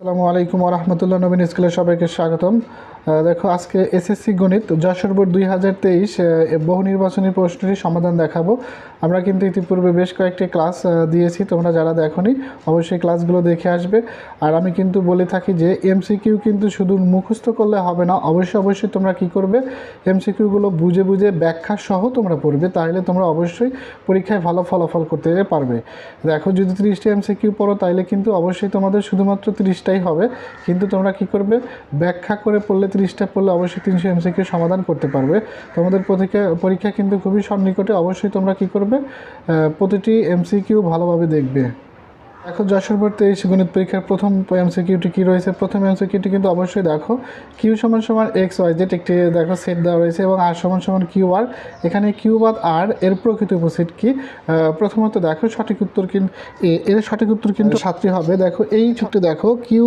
আসসালামু আলাইকুম রহমতুল্লাহ নবীন স্কুলে সবাইকে স্বাগতম। দেখো, আজকে এসএসসি গণিত যশোর বোর্ড দুই হাজার তেইশ বহু নির্বাচনী প্রশ্নটির সমাধান দেখাবো। আমরা কিন্তু ইতিপূর্বে বেশ কয়েকটি ক্লাস দিয়েছি, তোমরা যারা দেখোনি, অবশ্যই ক্লাসগুলো দেখে আসবে। আর আমি কিন্তু বলে থাকি যে এমসিকিউ কিন্তু শুধু মুখস্থ করলে হবে না, অবশ্যই অবশ্যই তোমরা কি করবে? এমসিকিউগুলো বুঝে বুঝে ব্যাখ্যা সহ তোমরা পড়বে, তাহলে তোমরা অবশ্যই পরীক্ষায় ভালো ফলাফল করতে পারবে। দেখো, যদি তিরিশটা এমসিকিউ পড়ো, তাহলে কিন্তু অবশ্যই তোমাদের শুধুমাত্র তিরিশটাই হবে। কিন্তু তোমরা কি করবে? ব্যাখ্যা করে পড়লে ত্রিশটা পড়লে অবশ্যই তিনশো এমসিকিউ সমাধান করতে পারবে। তোমাদের পরীক্ষা পরীক্ষা কিন্তু খুবই সন্নিকটে অবশ্যই তোমরা কি করবে? প্রতিটি এমসিকিউ ভালোভাবে দেখবে। এখন যশোর বোর্ড তেইশ গণিত পরীক্ষার প্রথম এমসিকিউটি কী রয়েছে? প্রথম এমসিকিউটি কিন্তু অবশ্যই দেখো কিউ সমান সমান এক্স ওয়াই জেড একটি দেখো সেট দেওয়া রয়েছে এবং আর সমান সমান কিউ আর এখানে কিউ বাদ আর এর প্রকৃত উপসেট কি? প্রথমত দেখো সঠিক উত্তর কিন্তু এর সঠিক উত্তর কিন্তু সাতটি হবে। দেখো এই ছোট্ট দেখো কিউ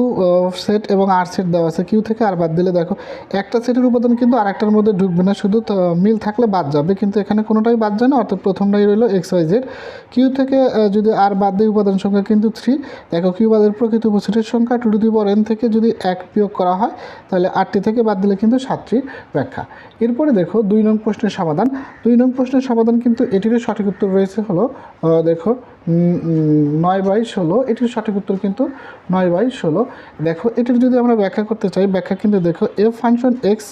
সেট এবং আর সেট দেওয়া আছে। কিউ থেকে আর বাদ দিলে দেখো একটা সেটের উপাদান কিন্তু আরেকটার মধ্যে ঢুকবে না শুধু তো মিল থাকলে বাদ যাবে। কিন্তু এখানে কোনোটাই বাদ যায় না অর্থাৎ প্রথমটাই রইল এক্স ওয়াই জেড কিউ থেকে যদি আর বাদ দিয়ে উপাদান সংখ্যা কিন্তু থ্রি দেখো কিউ বাদের প্রকৃত উপসেটের সংখ্যা টু টু দি পর এন থেকে যদি এক বিয়োগ করা হয়, তাহলে আটটি থেকে বাদ দিলে কিন্তু সাতটি ব্যাখ্যা। এরপরে দেখো দুই নং প্রশ্নের সমাধান। দুই নং প্রশ্নের সমাধান কিন্তু এটিরও সঠিক উত্তর রয়েছে হলো দেখো নয় বাই ষোলো, এটির সঠিক উত্তর কিন্তু নয় বাই ষোলো। দেখো, এটির যদি আমরা ব্যাখ্যা করতে চাই, ব্যাখ্যা কিন্তু দেখো f function x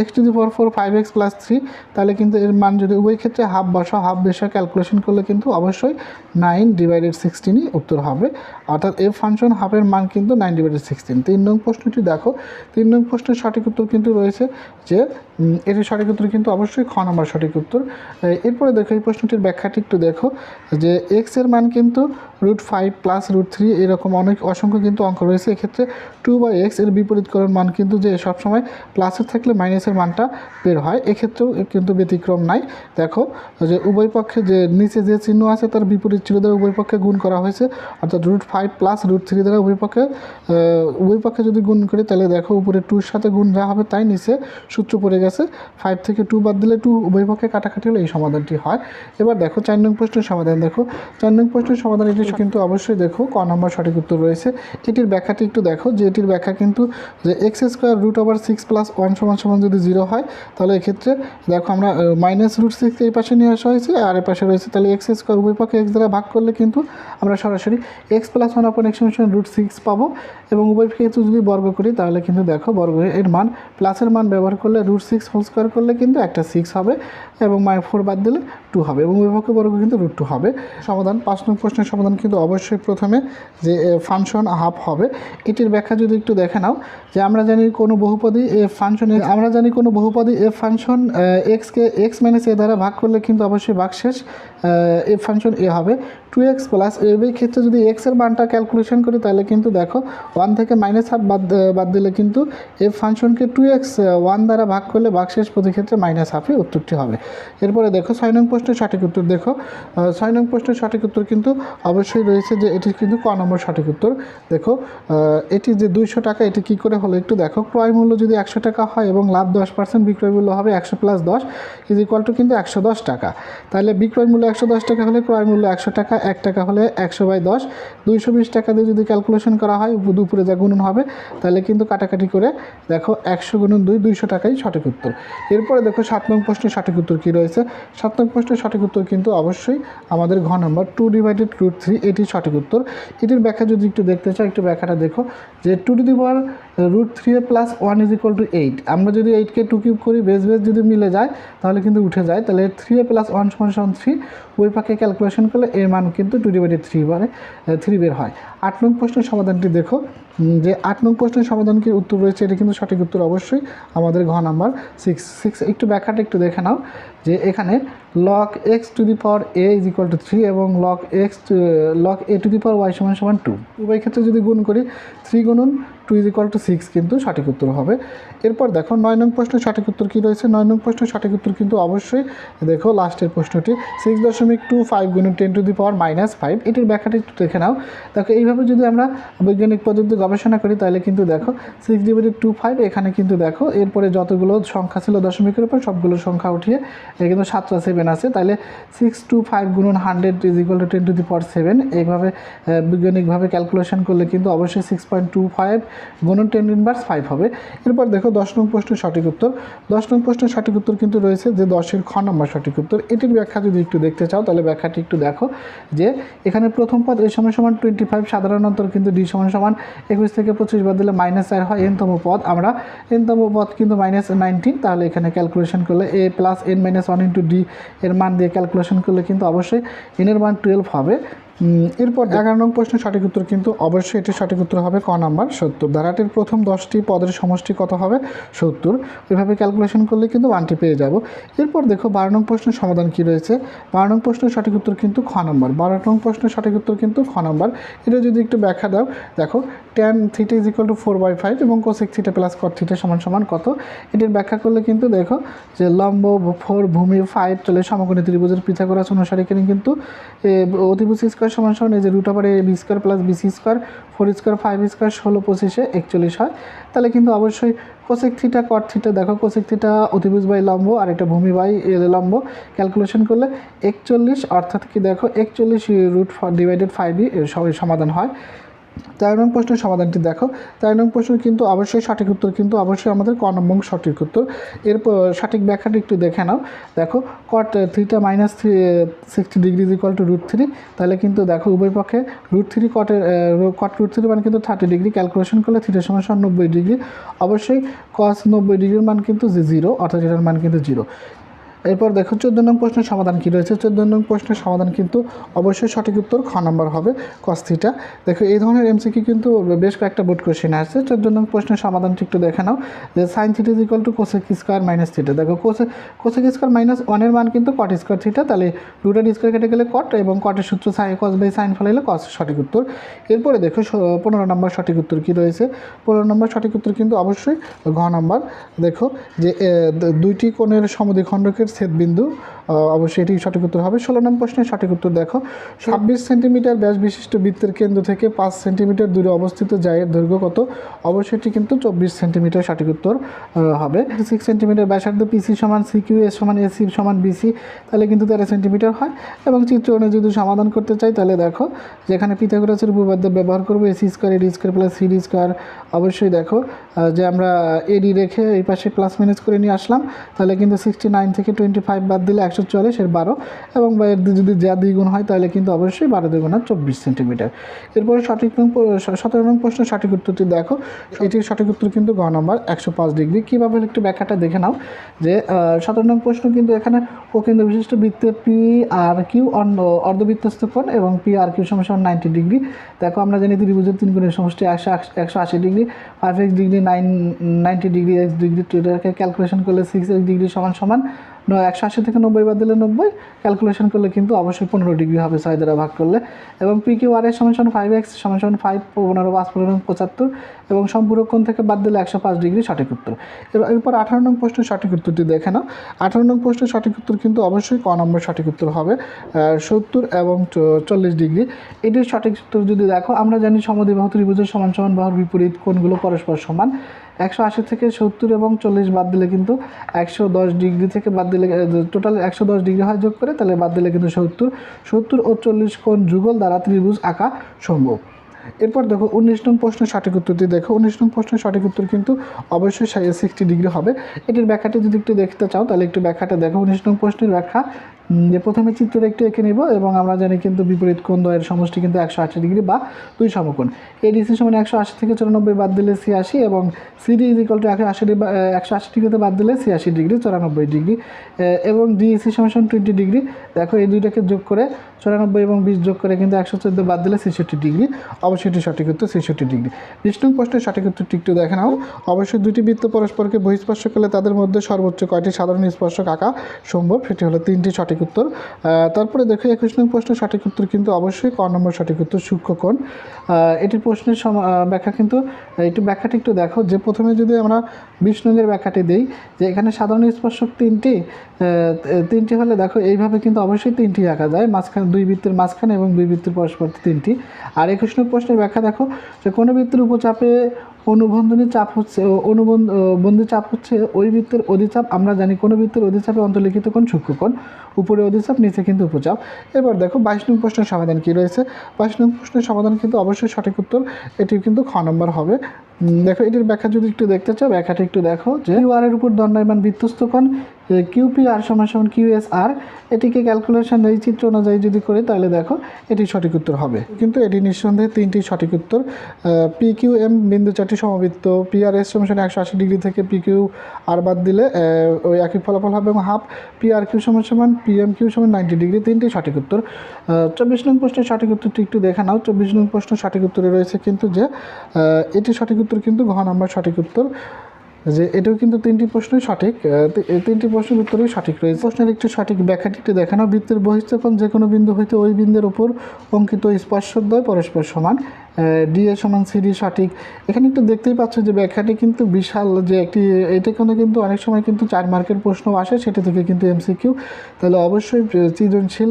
x to the four four five x plus three তাহলে কিন্তু এর মান যদি উভয় ক্ষেত্রে হাফ বাসা হাফ বেসা ক্যালকুলেশন করলে কিন্তু অবশ্যই নাইন ডিভাইডেড সিক্সটিনই উত্তর হবে। অর্থাৎ এফ ফাংশন হাফের মান কিন্তু নাইন ডিভাইডেড সিক্সটিন তিন নং প্রশ্নটি দেখো, তিন নং প্রশ্নের সঠিক উত্তর কিন্তু রয়েছে যে এটির সঠিক উত্তর কিন্তু অবশ্যই খ নম্বর সঠিক উত্তর। এরপরে দেখো এই প্রশ্নটির ব্যাখ্যাটি একটু দেখো যে এক্সের মান কিন্তু root five plus root three এরকম অনেক অসংখ্য কিন্তু অঙ্ক রয়েছে। এক্ষেত্রে টু বাই এক্সের বিপরীতকরণ মান কিন্তু যে সবসময় প্লাসের থাকলে মাইনাসের মানটা বের হয়, এক্ষেত্রেও কিন্তু ব্যতিক্রম নাই। দেখো, যে উভয় পক্ষে যে নিচে যে চিহ্ন আছে তার বিপরীত চিহ্ন দ্বারা উভয় পক্ষে গুণ করা হয়েছে, অর্থাৎ root five plus root three দ্বারা উভয় পক্ষে উভয় পক্ষে যদি গুণ করি তাহলে দেখো উপরে টুর সাথে গুণ যা হবে তাই নিচে সূত্র পড়ে গেছে। ফাইভ থেকে টু বাদ দিলে টু উভয় পক্ষে কাটাকাটি হলে এই সমাধানটি হয়। এবার দেখো চার নং প্রশ্নের সমাধান। দেখো, চার নং প্রশ্নের সমাধান এটি কিন্তু অবশ্যই দেখো, ক নম্বর সঠিক উত্তর রয়েছে। এটির ব্যাখ্যাটি একটু দেখো, যে এটির ব্যাখ্যা কিন্তু যে x square root over six plus one সমান সমান যদি জিরো হয়, তাহলে এক্ষেত্রে দেখো আমরা মাইনাস রুট সিক্স এই পাশে নিয়ে আসা হয়েছে, আর এ পাশে রয়েছে, তাহলে এক্স স্কোয়ার উভয় পক্ষে এক্স দ্বারা ভাগ করলে কিন্তু আমরা সরাসরি x plus one upon x root six পাবো। এবং উভয় ক্ষেত্রে যদি বর্গ করি, তাহলে কিন্তু দেখো বর্গ এর মান প্লাসের মান ব্যবহার করলে রুট সিক্স হোল স্কোয়ার করলে কিন্তু একটা সিক্স হবে, এবং মাই ফোর বাদ দিলে টু হবে, এবং বিভক্ত বর্গ কিন্তু রুট টু হবে। সমাধান, পাঁচ নং প্রশ্নের সমাধান কিন্তু অবশ্যই প্রথমে যে ফাংশন হাফ হবে। এটির ব্যাখ্যা যদি একটু দেখে নাও, যে আমরা জানি কোনো বহুপদী এ ফাংশন আমরা জানি কোনো বহুপদী এ ফাংশন এক্সকে এক্স মাইনাস এ দ্বারা ভাগ করলে কিন্তু অবশ্যই ভাগশেষ এ ফাংশন এ হবে। টু এক্স প্লাস এর ক্ষেত্রে যদি এক্সের মানটা ক্যালকুলেশন করি, তাহলে কিন্তু দেখো ওয়ান থেকে মাইনাস হাফ বাদ বাদ দিলে কিন্তু এফ ফাংশনকে টু এক্স ওয়ান দ্বারা ভাগ করলে ভাগশেষ প্রতি ক্ষেত্রে মাইনাস হাফে উত্তরটি হবে। এরপরে দেখো, ছয় নং প্রশ্নের সঠিক উত্তর দেখো। ছয় নং প্রশ্নের সঠিক উত্তর কিন্তু অবশ্যই রয়েছে যে এটি কিন্তু ক নম্বর সঠিক উত্তর। দেখো এটি যে দুইশো টাকা, এটি কী করে হলো একটু দেখো। ক্রয় মূল্য যদি একশো টাকা হয় এবং লাভ দশ পার্সেন্ট বিক্রয় মূল্য হবে একশো প্লাস দশ ইজ ইকুয়াল টু কিন্তু একশো দশ টাকা। তাহলে বিক্রয় মূল্য একশো দশ টাকা হলে ক্রয় মূল্য একশো টাকা, এক টাকা হলে একশো বাই দশ। দুইশো বিশ টাকা দিয়ে যদি ক্যালকুলেশন করা হয় দুপুরে যা গুণন হবে, তাহলে কিন্তু কাটাকাটি করে দেখো একশো গুণন দুই, দুইশো টাকাই সঠিক উত্তর। এরপরে দেখো সাত নং প্রশ্নের সঠিক উত্তর কী রয়েছে? সাত নং প্রশ্নের সঠিক উত্তর কিন্তু অবশ্যই আমাদের ঘ number two divided root three এটি সঠিক উত্তর। এটির ব্যাখ্যা যদি একটু দেখতে চাও, একটু ব্যাখ্যাটা দেখো যে two to the power root three plus one is equal to eight আমরা যদি এইটকে টু কিউব করি বেস বেস যদি মিলে যায়, তাহলে কিন্তু উঠে যায়। তাহলে থ্রি এ প্লাস ওয়ান সমান সমান থ্রি ওই পাখে ক্যালকুলেশন করলে এর মান কিন্তু টু ডিভাইডেড থ্রি বারে থ্রি বের হয়। আট নং প্রশ্নের সমাধানটি দেখো। যে আট নং প্রশ্নের সমাধান কি উত্তর রয়েছে, এটি কিন্তু সঠিক উত্তর অবশ্যই আমাদের ঘ নাম্বার সিক্স সিক্স একটু ব্যাখ্যাটা একটু দেখে নাও। যে এখানে log x to the power a is equal to three এবং log x log a to the power y সমান সমান টু উভয় ক্ষেত্রে যদি গুণ করি থ্রি গুণন two is equal to six কিন্তু সঠিক উত্তর হবে। এরপর দেখো নয় নং প্রশ্নের সঠিক উত্তর কী রয়েছে? নয় নং প্রশ্নের সঠিক উত্তর কিন্তু অবশ্যই দেখো লাস্টের প্রশ্নটি। সিক্স দশমিক টু ফাইভ গুণন ten to the power minus five এটির ব্যাখ্যাটি একটু দেখে নাও। দেখো এইভাবে যদি আমরা বৈজ্ঞানিক পদ্ধতি গবেষণা করি, তাহলে কিন্তু দেখো সিক্স ডিভাইডেড টু ফাইভ এখানে কিন্তু দেখো এরপরে যতগুলো সংখ্যা ছিল দশমিকের উপর সবগুলো সংখ্যা উঠিয়ে কিন্তু সাতটা সেভেন আছে। তাহলে সিক্স টু ফাইভ গুণন hundred is equal to ten to the power seven এইভাবে বৈজ্ঞানিকভাবে ক্যালকুলেশন করলে কিন্তু অবশ্যই সিক্স পয়েন্ট টু ফাইভ গুণন টেন ইনভার্স ফাইভ হবে। এরপর দেখো দশ নং প্রশ্নের সঠিক উত্তর। দশ নং প্রশ্নের সঠিক উত্তর কিন্তু রয়েছে যে দশের খ নম্বর সঠিক উত্তর। এটির ব্যাখ্যা যদি একটু দেখতে চাও, তাহলে ব্যাখ্যাটি একটু দেখো যে এখানে প্রথম পদ এ সময় সমান টোয়েন্টি ফাইভ সাধারণত কিন্তু ডি সমান সমান একুশ থেকে পঁচিশ বাদ দিলে মাইনাস চার হয় এনতম পদ। আমরা এনতম পদ কিন্তু মাইনাস নাইনটিন তাহলে এখানে ক্যালকুলেশন করলে a plus n minus one into d এর মান দিয়ে ক্যালকুলেশন করলে কিন্তু অবশ্যই এনের মান টুয়েলভ হবে। এরপর এগারো নং প্রশ্নের সঠিক উত্তর কিন্তু অবশ্যই এটির সঠিক উত্তর হবে ক নাম্বার সত্তর। ধারাটির প্রথম দশটি পদের সমষ্টি কত হবে? সত্তর। ওইভাবে ক্যালকুলেশন করলে কিন্তু ওয়ানটি পেয়ে যাব। এরপর দেখো বারো নং প্রশ্নের সমাধান কী রয়েছে? বারো নং প্রশ্নের সঠিক উত্তর কিন্তু খ নম্বর। বারো নং প্রশ্নের সঠিক উত্তর কিন্তু খ নম্বর। এটা যদি একটু ব্যাখ্যা দাও, দেখো tan theta is equal to four by five এবং cosec theta plus cot theta সমান সমান কত? এটির ব্যাখ্যা করলে কিন্তু দেখো যে লম্ব ফোর ভূমি ফাইভ চলে সমকোণী ত্রিভুজের পৃথাগোরাস অনুসারে কিন্তু অতিভুজ স্কোয়ার সমান সমান এই যে root over A B square plus BC square four square five square ষোলো পঁচিশে একচল্লিশ হয়। তাহলে কিন্তু অবশ্যই কোসেক থিটা কট থিটা দেখো কোসেক থিটা অতিভুজ বাই লম্ব আর এটা ভূমি বাই লম্ব। ক্যালকুলেশন করলে একচল্লিশ, অর্থাৎ কি দেখো একচল্লিশ রুট ডিভাইডেড ফাইভই সমাধান হয়। তেরো নং প্রশ্নের সমাধানটি দেখো। তেরো নং প্রশ্ন কিন্তু অবশ্যই সঠিক উত্তর, কিন্তু অবশ্যই আমাদের ক নম্বর সঠিক উত্তর। এরপর সঠিক ব্যাখ্যাটি একটু দেখে নাও। দেখো কট থ্রিটা minus three sixty degree equal to root three তাহলে কিন্তু দেখো উভয় পক্ষে রুট থ্রি কটের কট রুট থ্রি মান কিন্তু থার্টি ডিগ্রি ক্যালকুলেশন করলে থ্রিটা সমান সমান নব্বই ডিগ্রি অবশ্যই কস নব্বই ডিগ্রির মান কিন্তু জিরো অর্থাৎ এটার মান কিন্তু জিরো এরপর দেখো চোদ্দ নং প্রশ্নের সমাধান কী রয়েছে? চোদ্দ নং প্রশ্নের সমাধান কিন্তু অবশ্যই সঠিক উত্তর খ নম্বর হবে কস্থিটা দেখো এই ধরনের এমসিকি কিন্তু বেশ কয়েকটা বোর্ড কোশ্চেন আসছে। চোদ্দ নং প্রশ্নের সমাধানটি একটু দেখে নাও যে sine theta is equal to cosec square minus theta দেখো কোসে কোসেক স্কোয়ার মাইনাস ওয়ানের মান কিন্তু কট স্কোয়ার থিটা তাহলে রুটের স্কোয়ার কেটে গেলে কট এবং কটের সূত্র সাইন কস বাই সাইন ফেলাইলে কস সঠিক উত্তর। এরপরে দেখো পনেরো নম্বর সঠিক উত্তর কী রয়েছে? পনেরো নম্বর সঠিক উত্তর কিন্তু অবশ্যই ঘ নম্বর। দেখো যে দুইটি কোণের সমদ্বিখণ্ডকের ছেদবিন্দু অবশ্যই এটি সঠিক উত্তর হবে। ষোলো নম্বর প্রশ্নের সঠিক উত্তর দেখো। ছাব্বিশ সেন্টিমিটার ব্যাস বিশিষ্ট বৃত্তের কেন্দ্র থেকে পাঁচ সেন্টিমিটার দূরে অবস্থিত জায়ের দৈর্ঘ্য কত? অবশ্যই এটি কিন্তু চব্বিশ সেন্টিমিটার সঠিক উত্তর হবে। সিক্স সেন্টিমিটার ব্যাসার্ধ পিসি সমান সিকিউ এস সমান এসি সমান বিসি তাহলে কিন্তু তেরো সেন্টিমিটার হয়। এবং চিত্র অনুযায়ী যদি সমাধান করতে চাই, তাহলে দেখো, যেখানে পিথাগোরাসের উপপাদ্য ব্যবহার করব AC square AD square plus CD square অবশ্যই দেখো যে আমরা এডি রেখে এই পাশে প্লাস মাইনাস করে নিয়ে আসলাম, তাহলে কিন্তু সিক্সটি নাইন থেকে টোয়েন্টি ফাইভ বাদ দিলে একশো চুয়াল্লিশ, এর বারো। এবং এর যদি যা দ্বিগুণ হয়, তাহলে কিন্তু অবশ্যই বারো দ্বিগুণ আর চব্বিশ সেন্টিমিটার। এরপরে সঠিক সতেরো নং প্রশ্নের সঠিক উত্তরটি দেখো। এটির সঠিক উত্তর কিন্তু গ নম্বর, একশো পাঁচ ডিগ্রি। কীভাবে একটু ব্যাখ্যাটা দেখে নাও যে সতেরো নং প্রশ্ন কিন্তু এখানে কেন্দ্র বিশিষ্ট বৃত্তে পি আর কিউ অর্ধবৃত্তস্থ কোণ এবং পি আর কিউ সমস্যা নাইনটি ডিগ্রি। দেখো, আমরা জানি ত্রিভুজের তিন কোণের সমষ্টি একশো একশো আশি degree. Five x degree nine ninety degree x degree টুটাকে calculation করলে সিক্স এক্স ডিগ্রি সমান সমান একশো আশি থেকে নব্বই বাদ দিলে নব্বই। ক্যালকুলেশন করলে কিন্তু অবশ্যই পনেরো ডিগ্রি হবে ছয় দ্বারা ভাগ করলে। এবং পি কিউ আর এর সমান ফাইভ এক্স সমান ফাইভ পনেরো পাঁচ পনেরো পঁচাত্তর। এবং সম্পূরক কোণ থেকে বাদ দিলে একশো পাঁচ ডিগ্রি সঠিক উত্তর। এরপর আঠারো নং প্রশ্নের সঠিক উত্তরটি দেখে নাও। আঠারো নং প্রশ্নের সঠিক উত্তর কিন্তু অবশ্যই ক নম্বর সঠিক উত্তর হবে সত্তর এবং চল্লিশ ডিগ্রি। এটির সঠিক উত্তর যদি দেখো, আমরা জানি সমদ্বিবাহু ত্রিভুজের সমান সমান বাহুর বিপরীত কোণগুলো পরস্পর সমান। একশো আশি থেকে সত্তর এবং চল্লিশ বাদ দিলে কিন্তু একশো দশ ডিগ্রি থেকে বাদ দিলে টোটাল একশো দশ ডিগ্রি হয় যোগ করে, তাহলে বাদ দিলে কিন্তু সত্তর। সত্তর ও চল্লিশ কোণ যুগল দ্বারা ত্রিভুজ আঁকা সম্ভব। এরপর দেখো উনিশ নং প্রশ্নের সঠিক উত্তরটি দেখো। উনিশ নং প্রশ্নের সঠিক উত্তর কিন্তু অবশ্যই সিক্সটি ডিগ্রি হবে। এটির ব্যাখ্যাটি যদি একটু দেখতে চাও, তাহলে একটু ব্যাখ্যাটা দেখো। উনিশ নং প্রশ্নের ব্যাখ্যা যে প্রথমে চিত্রটা একটু এঁকে নেব এবং আমরা জানি কিন্তু বিপরীত কোণ দ্বয়ের সমষ্টি কিন্তু একশো আশি ডিগ্রি বা দুই সমকোণ। এডিসি সমান একশো আশি থেকে চুরানব্বই বাদ দিলে ছিয়াশি এবং সিডি ইজ ইকাল টু একশো আশি একশো আশি ডিগ্রিতে বাদ দিলে ছিয়াশি ডিগ্রি, চুরানব্বই ডিগ্রি এবং ডিএসি সমান টোয়েন্টি ডিগ্রি। দেখো এই দুইটাকে যোগ করে চুরানব্বই এবং বিশ যোগ করে কিন্তু একশো চোদ্দ বাদ দিলে ছেষট্টি ডিগ্রি। অবশ্যই এটি সঠিক উত্তর, ছেষট্টি ডিগ্রি। বিশ নং প্রশ্নের সঠিক উত্তরটি একটু দেখে নাও। অবশ্যই দুটি বৃত্ত পরস্পরকে বহিঃস্পর্শ করলে তাদের মধ্যে সর্বোচ্চ কয়টি সাধারণ স্পর্শক আঁকা সম্ভব? সেটি হলো তিনটি সঠিক উত্তর। তারপরে দেখো, একুশ নং প্রশ্নের সঠিক উত্তর কিন্তু অবশ্যই ক নম্বর সঠিক উত্তর সূক্ষ্মকোণ এটির প্রশ্নের ব্যাখ্যা কিন্তু, একটু ব্যাখ্যাটি একটু দেখো। যে প্রথমে যদি আমরা নঙ্গের ব্যাখ্যাটি দিই, যে এখানে সাধারণ স্পর্শক তিনটি তিনটি হলে দেখো, এইভাবে কিন্তু অবশ্যই তিনটি আঁকা যায়। মাঝখানে দুই বৃত্তের মাঝখানে এবং দুই বৃত্তের পরস্পর তিনটি। আর একুশ নং প্রশ্নের ব্যাখ্যা দেখো, যে কোনো বৃত্তের উপচাপে অনুবন্ধনী চাপ হচ্ছে অনুবন্ধ বন্ধী চাপ হচ্ছে ওই বৃত্তের অধিচাপ, আমরা জানি কোনো বৃত্তের অধিচাপে অন্তর্লিখিত কোণ সূক্ষ্মকোণ উপরে অধিচাপ, নিচে কিন্তু উপচাপ। এবার দেখো, বাইশ নং প্রশ্নের সমাধান কী রয়েছে? বাইশ নং প্রশ্নের সমাধান কিন্তু অবশ্যই সঠিক উত্তর এটি কিন্তু খ নম্বর হবে। দেখো, এটির ব্যাখ্যা যদি একটু দেখতে চাও, ব্যাখ্যাটা একটু দেখো যে কিউ আর এর উপর দণ্ডায়মান বৃত্তস্থ কোণ কিউপি আর সমান সমান কিউ এস আর এটিকে ক্যালকুলেশন এই চিত্র অনুযায়ী যদি করি, তাহলে দেখো এটি সঠিক উত্তর হবে। কিন্তু এটি নিঃসন্দেহে তিনটি সঠিক উত্তর। পি কিউ এম বিন্দু চারটি সমবৃত্ত পি আর এস সমান একশো আশি ডিগ্রি থেকে পি কিউ আর বাদ দিলে ওই একই ফলাফল হবে এবং হাফ। পি আর কিউ সমান সমান পি এম কিউ সমান নাইনটি ডিগ্রি, তিনটি সঠিক উত্তর। চব্বিশ নং প্রশ্নের সঠিক উত্তরটি একটু দেখে নাও। চব্বিশ নং প্রশ্ন সঠিক উত্তরে রয়েছে কিন্তু যে এটি সঠিক উত্তর কিন্তু ঘ নাম্বার সঠিক উত্তর। যে এটাও কিন্তু তিনটি প্রশ্নই সঠিক। তিনটি প্রশ্নের উত্তরই সঠিক রয়েছে। প্রশ্নের একটু সঠিক ব্যাখ্যাটি একটু দেখানো বৃত্তের বহিষ্ঠকোণ যে কোনো বিন্দু হইতে ওই বিন্দুর উপর অঙ্কিত স্পর্শদ্বয় পরস্পর সমান। ডি এ সমান সিডি সঠিক। এখানে একটু দেখতেই পাচ্ছ যে ব্যাখ্যাটি কিন্তু বিশাল যে একটি, এটা কোনো কিন্তু অনেক সময় কিন্তু চার মার্কের প্রশ্ন আসে, সেটা থেকে কিন্তু এমসিকিউ তাহলে অবশ্যই সৃজনশীল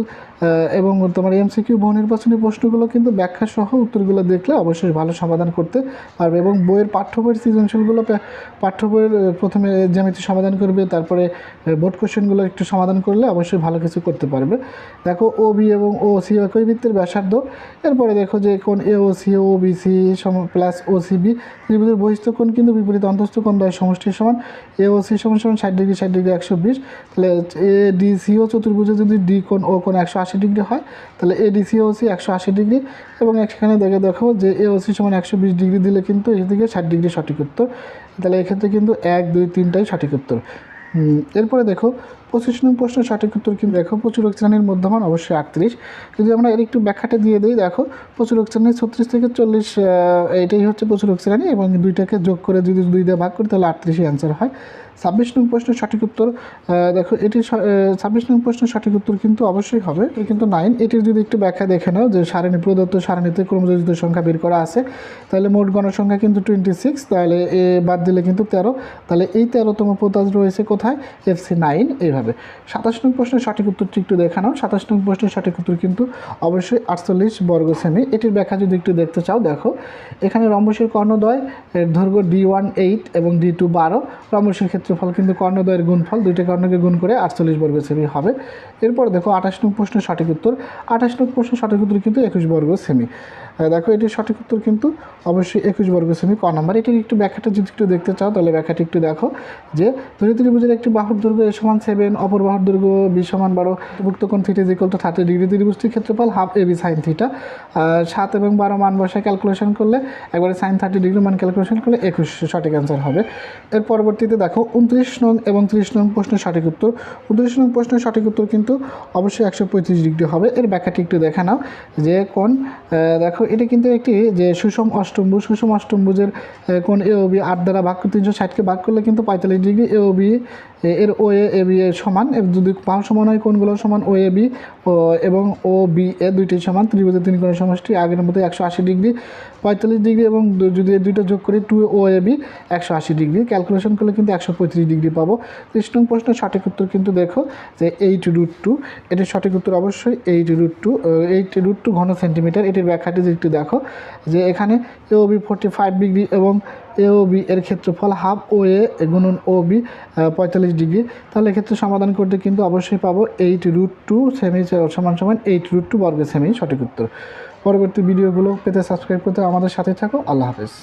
এবং তোমার এমসিকিউ বহু নির্বাচনী প্রশ্নগুলো কিন্তু ব্যাখ্যা সহ উত্তরগুলো দেখলে অবশ্যই ভালো সমাধান করতে পারবে এবং বইয়ের পাঠ্য বইয়ের সৃজনশীলগুলো পাঠ্য বইয়ের প্রথমে জ্যামিতি সমাধান করবে, তারপরে বোর্ড কোশ্চেনগুলো একটু সমাধান করলে অবশ্যই ভালো কিছু করতে পারবে। দেখো ও বি এবং ও সি একই বৃত্তের ব্যাসার্ধ। এরপরে দেখো যে কোন A O C O B C সম প্লাস ও সি বি ত্রিভুজের কোণ কিন্তু বিপরীত অন্তস্থ কোণ দ্বয় সমষ্টির সমান। এ ও সি সমান সমান ষাট ডিগ্রি ষাট ডিগ্রি, একশো বিশ। তাহলে এ ডি সি ও চতুর্ভুজে যদি ডি কোণ ও কোণ একশো আশি ডিগ্রি হয়, তাহলে এ ওসি একশো আশি ডিগ্রি এবং এখানে দেখে দেখো যে এ ও সি সমান একশো বিশ ডিগ্রি দিলে কিন্তু এদিকে ষাট ডিগ্রি সঠিক উত্তর। তাহলে এক্ষেত্রে কিন্তু এক, দুই, তিনটাই সঠিক উত্তর। এরপরে দেখো পঁচিশ নং প্রশ্নের সঠিক উত্তর কিন্তু দেখো। প্রচুরক শ্রেণির মধ্যমান, অবশ্যই আটত্রিশ। যদি আমরা এর একটু ব্যাখ্যাটা দিয়ে দিই, দেখো, প্রচুরক শ্রেণি ছত্রিশ থেকে চল্লিশ এটাই হচ্ছে প্রচুরক শ্রেণি এবং দুইটাকে যোগ করে যদি দুই দিয়ে ভাগ করি, তাহলে আটত্রিশই অ্যান্সার হয়। ছাব্বিশ নং প্রশ্নের সঠিক উত্তর দেখো, এটি ছাব্বিশ নং প্রশ্নের সঠিক উত্তর কিন্তু অবশ্যই হবে কিন্তু নাইন এটির যদি একটু ব্যাখ্যা দেখে নাও যে সারণী প্রদত্ত সারণীতে ক্রমযোজিত সংখ্যা বের করা আছে, তাহলে মোট গণসংখ্যা কিন্তু টোয়েন্টি সিক্স তাহলে এ বাদ দিলে কিন্তু তেরো, তাহলে এই তেরোতম পোতাজ রয়েছে কোথায়? এফসি নাইন এইভাবে। সাতাশ নং প্রশ্নের সঠিক উত্তরটি একটু দেখে নাও সাতাশ নং প্রশ্নের সঠিক উত্তর কিন্তু অবশ্যই আটচল্লিশ বর্গ সেমি। এটির ব্যাখ্যা যদি একটু দেখতে চাও, দেখো। এখানে রম্বসের কর্ণদ্বয়, এর দৈর্ঘ্য ডি ওয়ান এইট এবং ডি টু বারো। রম্বসের ক্ষেত্রফল কিন্তু কর্ণদ্বয়ের গুণফল, দুইটা কর্ণকে গুণ করে আটচল্লিশ বর্গ সেমি হবে। এরপর দেখো আঠাশ নং প্রশ্নের সঠিক উত্তর। আঠাশ নং প্রশ্নের সঠিক উত্তর কিন্তু একুশ বর্গ সেমি। দেখো, এটির সঠিক উত্তর কিন্তু অবশ্যই একুশ বর্গ সেমি ক নাম্বার। এটির একটু ব্যাখ্যাটা যদি একটু দেখতে চাও, তাহলে ব্যাখ্যাটি একটু দেখো যে ধরি ত্রিভুজের একটি বাহুর দৈর্ঘ্য এ সমান সেভেন অপর বাহুর দৈর্ঘ্য বি সমান বারো ভুক্ত কোণ theta equal to thirty degree ত্রিভুজটির ক্ষেত্রফল half a b sine theta সাত এবং বারো মান বসায় ক্যালকুলেশন করলে, একবারে সাইন থার্টি ডিগ্রি মান ক্যালকুলেশন করলে একুশ সঠিক অ্যান্সার হবে। এর পরবর্তীতে দেখো, উনত্রিশ নং এবং ত্রিশ নং প্রশ্নের সঠিক উত্তর। উনত্রিশ নং প্রশ্নের সঠিক উত্তর কিন্তু অবশ্যই একশো পঁয়ত্রিশ ডিগ্রি হবে। এর ব্যাখ্যাটি একটু দেখে নাও যে কোন দেখো এটা কিন্তু একটি যে সুষম অষ্টমভুজ সুষম অষ্টমভুজের কোন এ ও বি আট দ্বারা ভাগ করে তিনশো ষাটকে ভাগ করলে কিন্তু পঁয়তাল্লিশ ডিগ্রি এ ও বি এর ও, এ বি এর সমান। যদি বাহু সমান হয় কোনগুলো সমান ও, এ, বি, ও, এবং ও, বি, এ দুইটি সমান। ত্রিভুজের তিন কোণের সমষ্টি আগের মতো একশো আশি ডিগ্রি, পঁয়তাল্লিশ ডিগ্রি এবং যদি এই দুইটা যোগ করি টু ও, এ, বি, একশো আশি ডিগ্রি। ক্যালকুলেশন করলে কিন্তু একশো পঁয়ত্রিশ ডিগ্রি পাবো। ত্রিশ নং প্রশ্নের সঠিক উত্তর কিন্তু দেখো যে এইট রুট টু, এটির সঠিক উত্তর অবশ্যই eight root two eight root two ঘন সেন্টিমিটার। এটির ব্যাখ্যাটি যদি একটু দেখো যে এখানে A O B forty five degree এবং এ ও বি এর ক্ষেত্রফল হাফ ও এ গুণন ও বি পঁয়তাল্লিশ ডিগ্রি তাহলে এক্ষেত্রে সমাধান করতে কিন্তু অবশ্যই পাবো এইট রুট টু সেমি সমান সমান এইট রুট টু বর্গের সেমি সঠিক উত্তর। পরবর্তী ভিডিওগুলো পেতে সাবস্ক্রাইব করতে আমাদের সাথে থাকো। আল্লাহ হাফেজ।